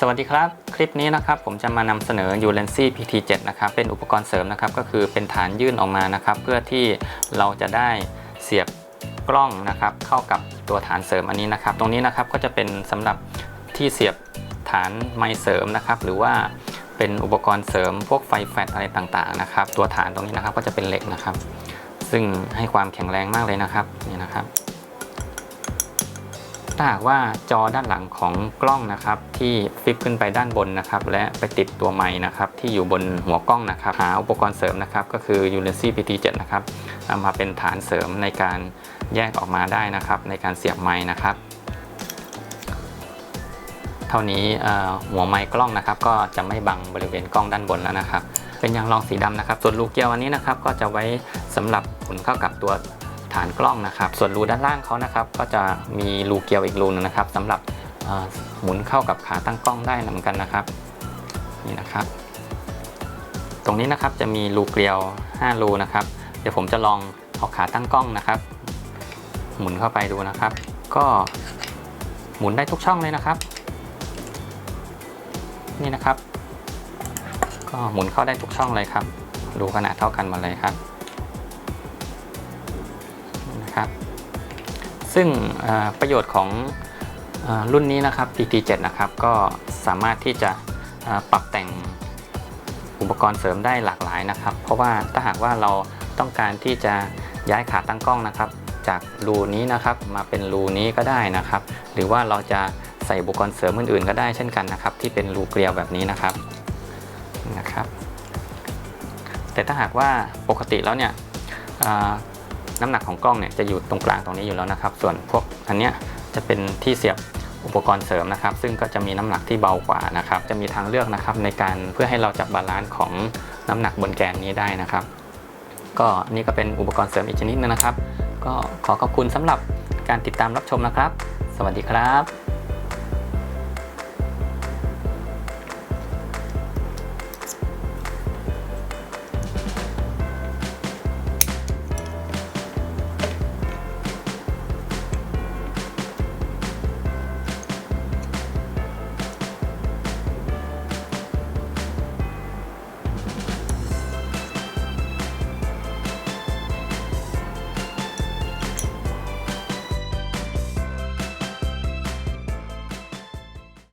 สวัสดีครับ คลิปนี้นะครับผมจะมานำเสนอ u l e n c y PT7 นะครับเป็นอุปกรณ์เสริมนะครับก็คือเป็นฐานยื่นออกมานะครับ เพื่อที่เราจะได้เสียบกล้องนะครับ เข้ากับตัวฐานเสริมอันนี้นะครับ ตรงนี้นะครับก็จะเป็นสำหรับที่เสียบฐานไม้เสริมนะครับ หรือว่าเป็นอุปกรณ์เสริมพวกไฟแฟลชอะไรต่างๆนะครับ ตัวฐานตรงนี้นะครับก็จะเป็นเหล็กนะครับ ซึ่งให้ความแข็งแรงมากเลยนะครับนี่นะครับ ถ้าหากว่าจอด้านหลังของกล้องนะครับที่ฟิปขึ้นไปด้านบนนะครับและไปติดตัวไม้นะครับที่อยู่บนหัวกล้องนะครับหาอุปกรณ์เสริมนะครับก็คือ u l e n c y PT7 นะครับเอามาเป็นฐานเสริมในการแยกออกมาได้นะครับในการเสียบไม้นะครับ เท่านี้หัวไม้กล้องนะครับก็จะไม่บังบริเวณกล้องด้านบนแล้วนะครับ เป็นยางรองสีดำนะครับส่วนรูกเกลียวอันนี้นะครับก็จะไว้สำหรับหมุนเข้ากับตัว ฐานกล้องนะครับ ส่วนรูด้านล่างเขานะครับ ก็จะมีรูเกลียวอีกรูหนึงนะครับสำหรับหมุนเข้ากับขาตั้งกล้องได้เหมือนกันนะครับนี่นะครับ ตรงนี้นะครับจะมีรูเกลียว 5 รูนะครับ เดี๋ยวผมจะลองเอาขาตั้งกล้องนะครับ หมุนเข้าไปดูนะครับ ก็หมุนได้ทุกช่องเลยนะครับ นี่นะครับ ก็หมุนเข้าได้ทุกช่องเลยครับ รูขนาดเท่ากันหมดเลยครับ นะครับ ซึ่งประโยชน์ของรุ่นนี้นะครับ PT7 นะครับก็สามารถที่จะปรับแต่งอุปกรณ์เสริมได้หลากหลายนะครับ เพราะว่าถ้าหากว่าเราต้องการที่จะย้ายขาตั้งกล้องนะครับ จากรูนี้นะครับมาเป็นรูนี้ก็ได้นะครับ หรือว่าเราจะใส่อุปกรณ์เสริมอื่นๆก็ได้เช่นกันนะครับ ที่เป็นรูเกลียวแบบนี้นะครับนะครับ แต่ถ้าหากว่าปกติแล้วเนี่ย น้ำหนักของกล้องเนี่ยจะอยู่ตรงกลางตรงนี้อยู่แล้วนะครับ ส่วนพวกอันเนี้ยจะเป็นที่เสียบอุปกรณ์เสริมนะครับ ซึ่งก็จะมีน้ำหนักที่เบากว่านะครับ จะมีทางเลือกนะครับในการเพื่อให้เราจับบาลานซ์ของน้ำหนักบนแกนนี้ได้นะครับ ก็นี่ก็เป็นอุปกรณ์เสริมอีกชนิดนึงนะครับ ก็ขอขอบคุณสำหรับการติดตามรับชมนะครับ สวัสดีครับ